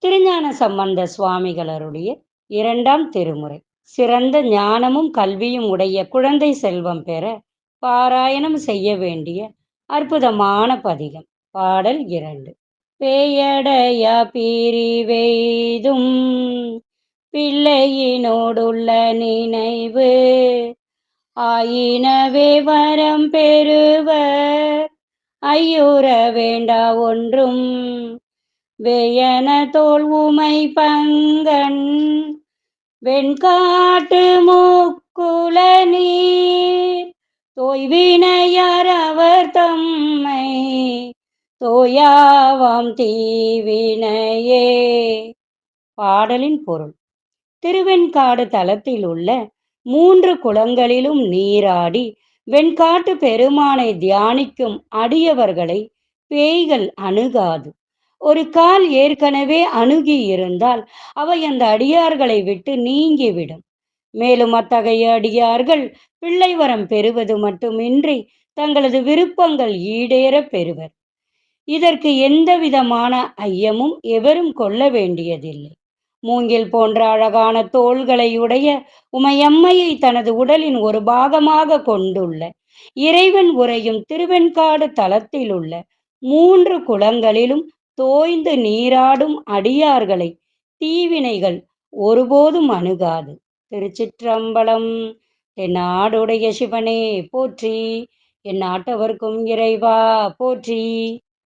திருஞான சம்பந்த சுவாமிகளருடைய இரண்டாம் திருமுறை. சிறந்த ஞானமும் கல்வியும் உடைய குழந்தை செல்வம் பெற பாராயணம் செய்ய வேண்டிய அற்புதமான பதிகம். பாடல் இரண்டு. பேயடைய பிரிவெய்தும் பிள்ளையினோடுள்ள நினைவு. ஆயினவே வரம் பெறுவர். ஐயுற வேண்டா ஒன்றும் வேயன தோல் உமை பங்கன் வெண்காட்டு மூக்குல நீர். தோய்வினையார் அவர் தம்மை தோயாவாம் தீவினையே. பாடலின் பொருள். திருவெண்காடு தலத்தில் உள்ள மூன்று குளங்களிலும் நீராடி வெண்காட்டு பெருமானை தியானிக்கும் அடியவர்களை பேய்கள் அணுகாது. ஒரு கால் ஏற்கனவே அணுகி இருந்தால் அவை அந்த அடியார்களை விட்டு நீங்கிவிடும். மேலும் அத்தகைய அடியார்கள் பிள்ளை வரம் பெறுவது மட்டுமின்றி தங்களது விருப்பங்கள் ஈடேற பெறுவர். இதற்கு எந்த விதமான ஐயமும் எவரும் கொள்ள வேண்டியதில்லை. மூங்கில் போன்ற அழகான தோள்களை உடைய உமையம்மையை தனது உடலின் ஒரு பாகமாக கொண்டுள்ள இறைவன் உரையும் திருவெண்காடு தலத்தில் உள்ள மூன்று குளங்களிலும் தோய்ந்து நீராடும் அடியார்களை தீவினைகள் ஒருபோதும் அணுகாது. திருச்சிற்றம்பலம் என் நாடுடைய சிவனே போற்றி. என் நாட்டவர்க்கும் இறைவா போற்றி.